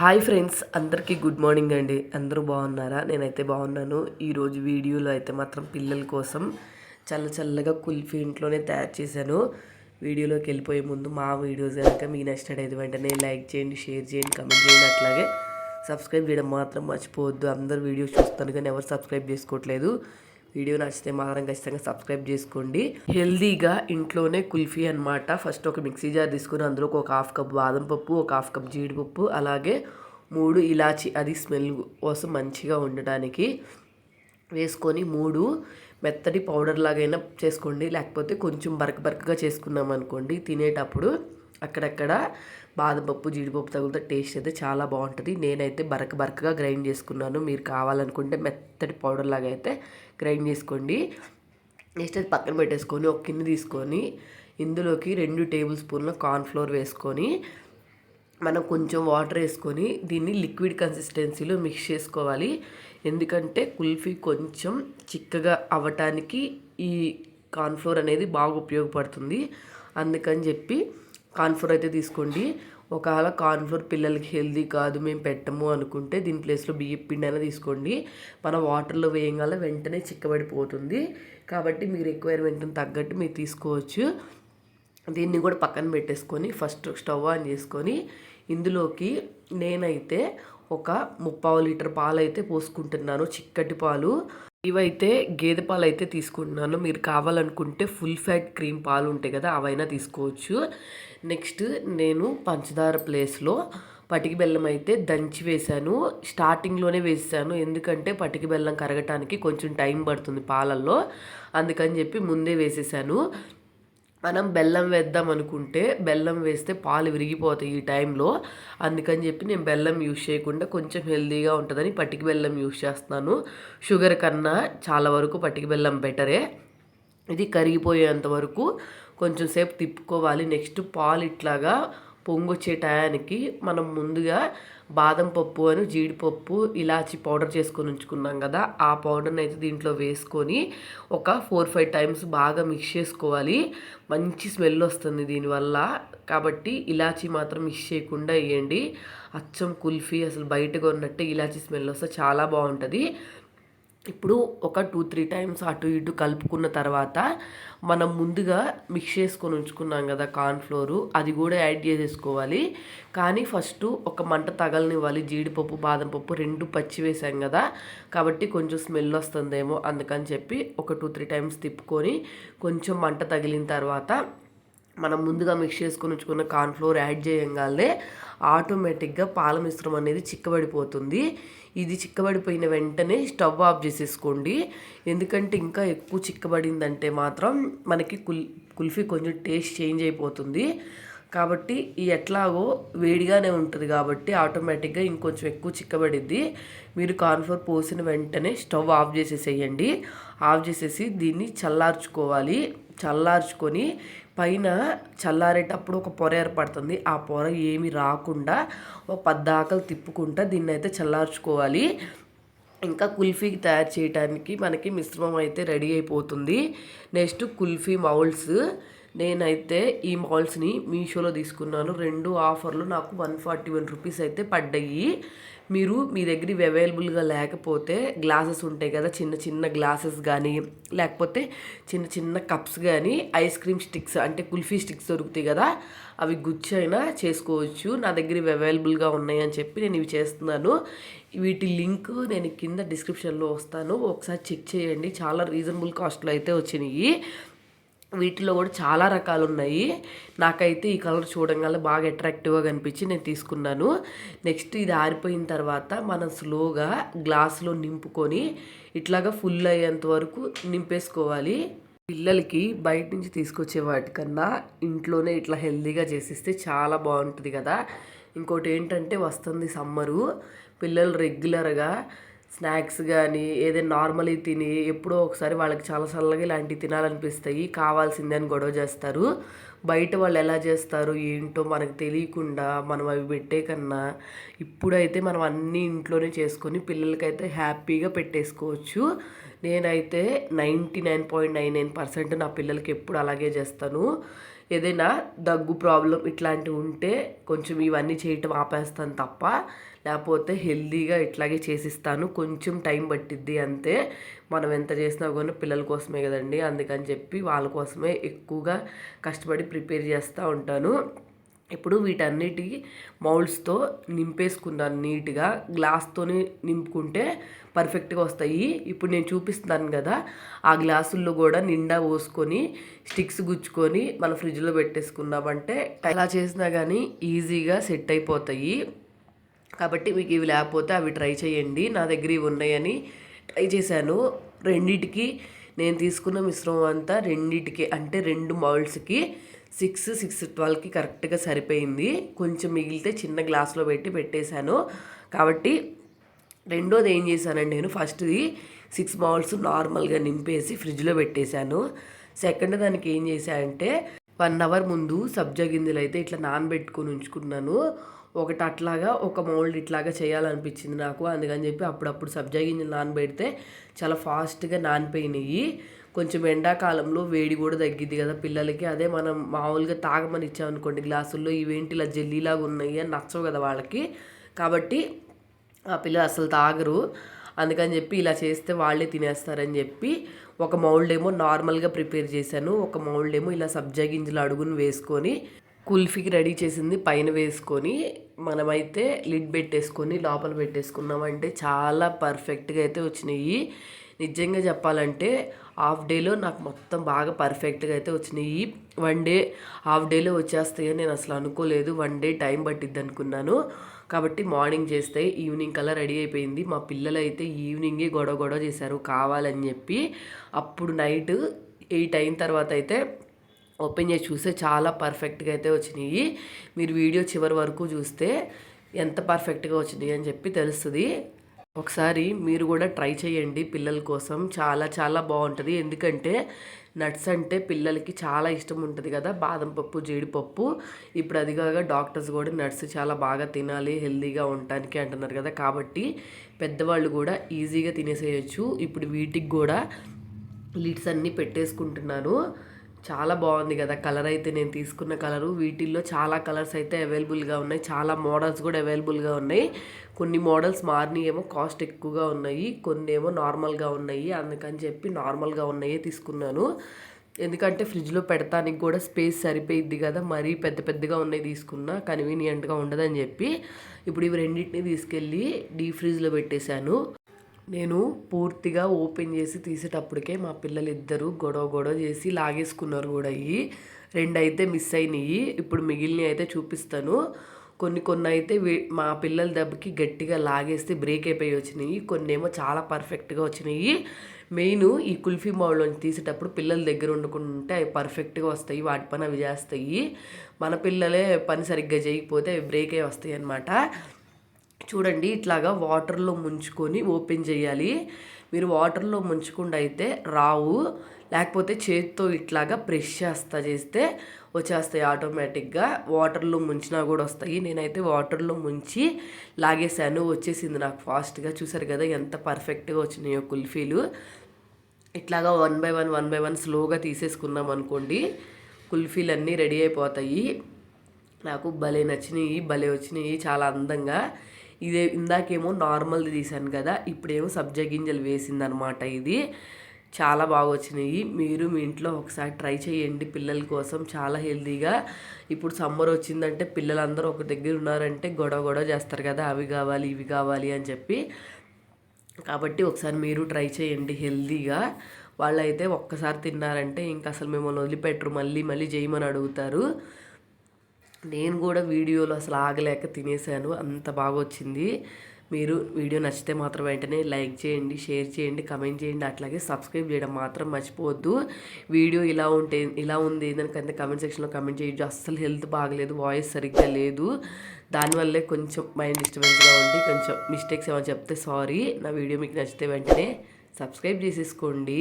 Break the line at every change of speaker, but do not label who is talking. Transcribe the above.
Hi friends అందరికీ good morning అండి. అందరూ బాగున్నారా? నేనైతే బాగున్నాను. ఈరోజు వీడియోలో అయితే మాత్రం పిల్లల కోసం చల్ల చల్లగా కుల్ఫీ ఇంట్లోనే తయారు చేశాను. వీడియోలోకి వెళ్ళిపోయే ముందు మా వీడియోస్ కనుక మీకు నచ్చినట్టయితే వెంటనే లైక్ చేయండి షేర్ చేయండి కమెంట్ చేయండి. అట్లాగే సబ్స్క్రైబ్ చేయడం మాత్రం మర్చిపోవద్దు. అందరు వీడియోస్ చూస్తాను కానీ ఎవరు సబ్స్క్రైబ్ చేసుకోవట్లేదు. వీడియో నచ్చితే మాత్రం ఖచ్చితంగా సబ్స్క్రైబ్ చేసుకోండి. హెల్దీగా ఇంట్లోనే కుల్ఫీ అనమాట ఫస్ట్ ఒక మిక్సీ జార్ తీసుకుని అందులో ఒక హాఫ్ కప్ బాదం పప్పు ఒక హాఫ్ కప్ జీడిపప్పు అలాగే మూడు ఇలాచి. అది స్మెల్ కోసం మంచిగా ఉండటానికి వేసుకొని మూడు మెత్తటి పౌడర్ లాగైనా చేసుకోండి. లేకపోతే కొంచెం బరక బరకగా చేసుకున్నాం అనుకోండి తినేటప్పుడు అక్కడక్కడ బాదపప్పు జీడిపప్పు తగిలితే టేస్ట్ అయితే చాలా బాగుంటుంది. నేనైతే బరక బరకగా గ్రైండ్ చేసుకున్నాను. మీరు కావాలనుకుంటే మెత్తటి పౌడర్ లాగా అయితే గ్రైండ్ చేసుకోండి. నెక్స్ట్ అది పక్కన పెట్టేసుకొని ఒక కింద తీసుకొని ఇందులోకి రెండు టేబుల్ స్పూన్ల కార్న్ఫ్లోర్ వేసుకొని మనం కొంచెం వాటర్ వేసుకొని దీన్ని లిక్విడ్ కన్సిస్టెన్సీలో మిక్స్ చేసుకోవాలి. ఎందుకంటే కుల్ఫీ కొంచెం చిక్కగా అవ్వటానికి ఈ కార్న్ఫ్లోర్ అనేది బాగా ఉపయోగపడుతుంది. అందుకని చెప్పి కాన్ఫ్లోర్ అయితే తీసుకోండి. ఒకవేళ కార్న్ఫ్లోర్ పిల్లలకి హెల్దీ కాదు మేము పెట్టము అనుకుంటే దీని ప్లేస్లో బియ్యం పిండి అయినా తీసుకోండి. మన వాటర్లో వేయగాల వెంటనే చిక్కబడిపోతుంది. కాబట్టి మీ రిక్వైర్మెంట్ని తగ్గట్టు మీరు తీసుకోవచ్చు. దీన్ని కూడా పక్కన పెట్టేసుకొని ఫస్ట్ స్టవ్ ఆన్ చేసుకొని ఇందులోకి నేనైతే ఒక ముప్పావు లీటర్ పాలు అయితే పోసుకుంటున్నాను చిక్కటి పాలు. ఇవైతే గేదె పాలు అయితే తీసుకుంటున్నాను. మీరు కావాలనుకుంటే ఫుల్ ఫ్యాట్ క్రీమ్ పాలు ఉంటాయి కదా అవైనా తీసుకోవచ్చు. నెక్స్ట్ నేను పంచదార ప్లేస్లో పటికి బెల్లం అయితే దంచి వేశాను. స్టార్టింగ్లోనే వేసాను ఎందుకంటే పటికి బెల్లం కరగటానికి కొంచెం టైం పడుతుంది పాలల్లో. అందుకని చెప్పి ముందే వేసేసాను. మనం బెల్లం వేద్దాం అనుకుంటే బెల్లం వేస్తే పాలు విరిగిపోతాయి ఈ టైంలో. అందుకని చెప్పి నేను బెల్లం యూజ్ చేయకుండా కొంచెం హెల్తీగా ఉంటుందని పట్టిక బెల్లం యూజ్ చేస్తున్నాను. షుగర్ కన్నా చాలా వరకు పట్టిక బెల్లం బెటరే. ఇది కరిగిపోయేంత వరకు కొంచెం సేపు తిప్పుకోవాలి. నెక్స్ట్ పాలు ఇట్లాగా పొంగొచ్చే టయానికి మనం ముందుగా బాదం పప్పు అని జీడిపప్పు ఇలాచి పౌడర్ చేసుకొని ఉంచుకున్నాం కదా. ఆ పౌడర్ని అయితే దీంట్లో వేసుకొని ఒక ఫోర్ ఫైవ్ టైమ్స్ బాగా మిక్స్ చేసుకోవాలి. మంచి స్మెల్ వస్తుంది దీనివల్ల. కాబట్టి ఇలాచి మాత్రం మిక్స్ చేయకుండా వేయండి. అచ్చం కుల్ఫీ అసలు బయటగా ఉన్నట్టే ఇలాచి స్మెల్ వస్తే చాలా బాగుంటుంది. ఇప్పుడు ఒక టూ త్రీ టైమ్స్ అటు ఇటు కలుపుకున్న తర్వాత మనం ముందుగా మిక్స్ చేసుకొని ఉంచుకున్నాం కదా కార్న్ఫ్లోరు అది కూడా యాడ్ చేసేసుకోవాలి. కానీ ఫస్ట్ ఒక మంట తగలనివ్వాలి. జీడిపప్పు బాదం పప్పు రెండు పచ్చి వేసాం కదా. కాబట్టి కొంచెం స్మెల్ వస్తుందేమో అందుకని చెప్పి ఒక టూ త్రీ టైమ్స్ తిప్పుకొని కొంచెం మంట తగిలిన తర్వాత మనం ముందుగా మిక్స్ చేసుకొని ఉంచుకున్న కార్న్ఫ్లోర్ యాడ్ చేయంగానే ఆటోమేటిక్గా పాల మిశ్రమం అనేది చిక్కబడిపోతుంది. ఇది చిక్కబడిపోయిన వెంటనే స్టవ్ ఆఫ్ చేసేసుకోండి. ఎందుకంటే ఇంకా ఎక్కువ చిక్కబడిందంటే మాత్రం మనకి కుల్ కుల్ఫీ కొంచెం టేస్ట్ చేంజ్ అయిపోతుంది. కాబట్టి ఈ ఎట్లాగో వేడిగానే ఉంటుంది కాబట్టి ఆటోమేటిక్గా ఇంకొంచెం ఎక్కువ చిక్కబడిద్ది. మీరు కార్న్ఫ్లోర్ పోసిన వెంటనే స్టవ్ ఆఫ్ చేసేసేయండి. ఆఫ్ చేసేసి దీన్ని చల్లార్చుకోవాలి. చల్లార్చుకొని పైన చల్లారేటప్పుడు ఒక పొర ఏర్పడుతుంది. ఆ పొర ఏమి రాకుండా ఒక పద్దాకలు తిప్పుకుంటా దీన్ని అయితే చల్లార్చుకోవాలి. ఇంకా కుల్ఫీకి తయారు చేయడానికి మనకి మిశ్రమం అయితే రెడీ అయిపోతుంది. నెక్స్ట్ కుల్ఫీ మౌల్స్ నేనైతే ఈ మాల్స్ని మీషోలో తీసుకున్నాను. రెండు ఆఫర్లు నాకు వన్ ఫార్టీ వన్ రూపీస్ అయితే పడ్డాయి. మీరు మీ దగ్గర ఇవి అవైలబుల్గా లేకపోతే గ్లాసెస్ ఉంటాయి కదా చిన్న చిన్న గ్లాసెస్ కానీ లేకపోతే చిన్న చిన్న కప్స్ కానీ ఐస్ క్రీమ్ స్టిక్స్ అంటే కుల్ఫీ స్టిక్స్ దొరుకుతాయి కదా అవి గుచ్చి అయినా చేసుకోవచ్చు. నా దగ్గర ఇవి అవైలబుల్గా ఉన్నాయని చెప్పి నేను ఇవి చేస్తున్నాను. వీటి లింక్ నేను కింద డిస్క్రిప్షన్లో వస్తాను. ఒకసారి చెక్ చేయండి. చాలా రీజనబుల్ కాస్ట్లో అయితే వచ్చినాయి. వీటిలో కూడా చాలా రకాలు ఉన్నాయి నాకైతే ఈ కలర్ చూడంగానే బాగా అట్రాక్టివ్గా కనిపించి నేను తీసుకున్నాను. నెక్స్ట్ ఇది ఆరిపోయిన తర్వాత మనం స్లోగా గ్లాసులో నింపుకొని ఇట్లాగా ఫుల్ అయ్యేంత వరకు నింపేసుకోవాలి. పిల్లలకి బయట నుంచి తీసుకొచ్చే వాటికన్నా ఇంట్లోనే ఇట్లా హెల్తీగా చేసిస్తే చాలా బాగుంటుంది కదా. ఇంకోటి ఏంటంటే వస్తుంది సమ్మరు. పిల్లలు రెగ్యులర్గా స్నాక్స్ కానీ ఏదైనా నార్మల్గా తిని ఎప్పుడో ఒకసారి వాళ్ళకి చాలా చల్లగా ఇలాంటివి తినాలనిపిస్తాయి. కావాల్సిందే అని గొడవ చేస్తారు. బయట వాళ్ళు ఎలా చేస్తారు ఏంటో మనకు తెలియకుండా మనం అవి పెట్టే కన్నా ఇప్పుడైతే మనం అన్నీ ఇంట్లోనే చేసుకొని పిల్లలకైతే హ్యాపీగా పెట్టేసుకోవచ్చు. నేనైతే ninety nine point nine nine percent నా పిల్లలకి ఎప్పుడు అలాగే చేస్తాను. ఏదైనా దగ్గు ప్రాబ్లం ఇట్లాంటివి ఉంటే కొంచెం ఇవన్నీ చేయటం ఆపేస్తాను తప్ప లేకపోతే హెల్దీగా ఇట్లాగే చేసిస్తాను. కొంచెం టైం పట్టిద్ది అంతే. మనం ఎంత చేసినా కానీ పిల్లల కోసమే కదండి. అందుకని చెప్పి వాళ్ళ కోసమే ఎక్కువగా కష్టపడి ప్రిపేర్ చేస్తూ ఉంటాను. ఇప్పుడు వీటన్నిటి మౌల్డ్స్తో నింపేసుకున్నాను నీట్గా. గ్లాస్తోని నింపుకుంటే పర్ఫెక్ట్గా వస్తాయి. ఇప్పుడు నేను చూపిస్తున్నాను కదా ఆ గ్లాసుల్లో కూడా నిండా పోసుకొని స్టిక్స్ గుచ్చుకొని మన ఫ్రిడ్జ్లో పెట్టేసుకున్నామంటే ఎలా చేసినా కానీ ఈజీగా సెట్ అయిపోతాయి. కాబట్టి మీకు ఇవి లేకపోతే అవి ట్రై చేయండి. నా దగ్గర ఇవి ఉన్నాయని ట్రై చేశాను. రెండిటికి నేను తీసుకున్న మిశ్రమం అంతా రెండిటికి అంటే రెండు మౌల్డ్స్కి సిక్స్ సిక్స్ ట్వెల్వ్కి కరెక్ట్గా సరిపోయింది. కొంచెం మిగిలితే చిన్న గ్లాస్లో పెట్టి పెట్టేశాను. కాబట్టి రెండోది ఏం చేశానండి నేను ఫస్ట్ది సిక్స్ మౌల్స్ నార్మల్గా నింపేసి ఫ్రిడ్జ్లో పెట్టేశాను. సెకండ్ దానికి ఏం చేశానంటే వన్ అవర్ ముందు సబ్జా గింజలు అయితే ఇట్లా నానబెట్టుకొని ఉంచుకున్నాను. ఒకటి అట్లాగా ఒక మౌల్డ్ ఇట్లాగా చేయాలనిపించింది నాకు. అందుకని చెప్పి అప్పుడప్పుడు సబ్జా గింజలు నానబెడితే చాలా ఫాస్ట్గా నానిపోయినాయి కొంచెం ఎండాకాలంలో వేడి కూడా తగ్గిద్ది కదా పిల్లలకి. అదే మనం మామూలుగా తాగమని ఇచ్చామనుకోండి గ్లాసుల్లో ఇవేంటి ఇలా జెల్లీలాగా ఉన్నాయి అని నచ్చవు కదా వాళ్ళకి. కాబట్టి ఆ పిల్లలు అసలు తాగరు. అందుకని చెప్పి ఇలా చేస్తే వాళ్ళే తినేస్తారని చెప్పి ఒక మౌల్డ్ ఏమో నార్మల్గా ప్రిపేర్ చేశాను. ఒక మౌల్డ్ ఏమో ఇలా సబ్జా గింజలు అడుగును వేసుకొని కుల్ఫీకి రెడీ చేసింది పైన వేసుకొని మనమైతే లిడ్ పెట్టేసుకొని లోపల పెట్టేసుకున్నామంటే చాలా పర్ఫెక్ట్గా అయితే వచ్చినాయి. నిజంగా చెప్పాలంటే హాఫ్ డేలో నాకు మొత్తం బాగా పర్ఫెక్ట్గా అయితే వచ్చినాయి. వన్ డే హాఫ్ డేలో వచ్చేస్తాయని నేను అసలు అనుకోలేదు. వన్ డే టైం పట్టిద్ది అనుకున్నాను. కాబట్టి మార్నింగ్ చేస్తే ఈవినింగ్ కల్లా రెడీ అయిపోయింది. మా పిల్లలు అయితే ఈవినింగే గొడవ గొడవ చేశారు కావాలని చెప్పి. అప్పుడు నైట్ ఎయిట్ అయిన తర్వాత అయితే ఓపెన్ చేసి చూస్తే చాలా పర్ఫెక్ట్గా అయితే వచ్చినాయి. మీరు వీడియో చివరి వరకు చూస్తే ఎంత పర్ఫెక్ట్గా వచ్చినాయి అని చెప్పి తెలుస్తుంది. ఒకసారి మీరు కూడా ట్రై చేయండి పిల్లల కోసం. చాలా చాలా బాగుంటుంది. ఎందుకంటే నట్స్ అంటే పిల్లలకి చాలా ఇష్టం ఉంటుంది కదా. బాదం పప్పు జీడిపప్పు. ఇప్పుడు అది కాక డాక్టర్స్ కూడా నట్స్ చాలా బాగా తినాలి హెల్తీగా ఉండటానికి అంటున్నారు కదా. కాబట్టి పెద్దవాళ్ళు కూడా ఈజీగా తినేసేయచ్చు. ఇప్పుడు వీటికి కూడా లిడ్స్ అన్నీ పెట్టేసుకుంటున్నాను. చాలా బాగుంది కదా కలర్ అయితే నేను తీసుకున్న కలరు. వీటిల్లో చాలా కలర్స్ అయితే అవైలబుల్గా ఉన్నాయి. చాలా మోడల్స్ కూడా అవైలబుల్గా ఉన్నాయి. కొన్ని మోడల్స్ మారినవి ఏమో కాస్ట్ ఎక్కువగా ఉన్నాయి. కొన్ని ఏమో నార్మల్గా ఉన్నాయి. అందుకని చెప్పి నార్మల్గా ఉన్నాయే తీసుకున్నాను. ఎందుకంటే ఫ్రిడ్జ్లో పెడతానికి కూడా స్పేస్ సరిపోయిద్ది కదా. మరీ పెద్ద పెద్దగా ఉన్నాయి తీసుకున్నా కన్వీనియంట్గా ఉండదని చెప్పి ఇప్పుడు ఇవి రెండింటిని తీసుకెళ్ళి డీ ఫ్రిడ్జ్లో పెట్టేశాను. నేను పూర్తిగా ఓపెన్ చేసి తీసేటప్పటికే మా పిల్లలు ఇద్దరు గొడవ గొడవ చేసి లాగేసుకున్నారు కూడా అయ్యి రెండు అయితే మిస్ అయినాయి. ఇప్పుడు మిగిలినవి అయితే చూపిస్తాను. కొన్ని కొన్ని అయితే మా పిల్లల దెబ్బకి గట్టిగా లాగేస్తే బ్రేక్ అయిపోయి వచ్చినాయి. కొన్ని ఏమో చాలా పర్ఫెక్ట్గా వచ్చినాయి. మెయిన్ ఈ కుల్ఫీ మౌల్లోంచి తీసేటప్పుడు పిల్లల దగ్గర వండుకుంటే అవి పర్ఫెక్ట్గా వస్తాయి. వాటి పని అవి చేస్తాయి. మన పిల్లలే పని సరిగ్గా చేయకపోతే అవి బ్రేక్ అయి వస్తాయి అన్నమాట. చూడండి ఇట్లాగా వాటర్లో ముంచుకొని ఓపెన్ చేయాలి. మీరు వాటర్లో ముంచకుండా అయితే రావు. లేకపోతే చేతితో ఇట్లాగా ప్రెష్ చేస్తా చేస్తే వచ్చేస్తాయి ఆటోమేటిక్గా. వాటర్లో ముంచినా కూడా వస్తాయి. నేనైతే వాటర్లో ముంచి లాగేశాను. వచ్చేసింది నాకు ఫాస్ట్గా. చూసారు కదా ఎంత పర్ఫెక్ట్గా వచ్చినాయో కుల్ఫీలు. ఇట్లాగా one by one one by one స్లోగా తీసేసుకున్నాం అనుకోండి కుల్ఫీలు అన్నీ రెడీ అయిపోతాయి. నాకు భలే నచ్చినాయి భలే వచ్చినాయి చాలా అందంగా. ఇదే ఇందాకేమో నార్మల్ది తీసాను కదా ఇప్పుడేమో సబ్జా గింజలు వేసిందనమాట ఇది. చాలా బాగా వచ్చినాయి మీరు మీ ఇంట్లో ఒకసారి ట్రై చేయండి పిల్లల కోసం. చాలా హెల్తీగా ఇప్పుడు సమ్మర్ వచ్చిందంటే పిల్లలందరూ ఒక దగ్గర ఉన్నారంటే గొడవ గొడవ చేస్తారు కదా అవి కావాలి ఇవి కావాలి అని చెప్పి. కాబట్టి ఒకసారి మీరు ట్రై చేయండి హెల్తీగా వాళ్ళైతే ఒక్కసారి తిన్నారంటే ఇంకా అసలు మిమ్మల్ని వదిలిపెట్టరు. మళ్ళీ మళ్ళీ చేయమని అడుగుతారు. నేను కూడా వీడియోలో అసలు ఆగలేక తినేసాను అంత బాగా వచ్చింది మీరు వీడియో నచ్చితే మాత్రం వెంటనే లైక్ చేయండి షేర్ చేయండి కమెంట్ చేయండి అట్లాగే సబ్స్క్రైబ్ చేయడం మాత్రం మర్చిపోవద్దు. వీడియో ఇలా ఉంటే ఇలా ఉంది ఏదైనా కమెంట్ సెక్షన్లో కమెంట్ చేయొచ్చు అస్సలు హెల్త్ బాగలేదు వాయిస్ సరిగ్గా లేదు. దానివల్లే కొంచెం మైండ్ డిస్టర్బెన్స్గా ఉండి కొంచెం మిస్టేక్స్ ఏమైనా చెప్తే సారీ. నా వీడియో మీకు నచ్చితే వెంటనే సబ్స్క్రైబ్ చేసేసుకోండి.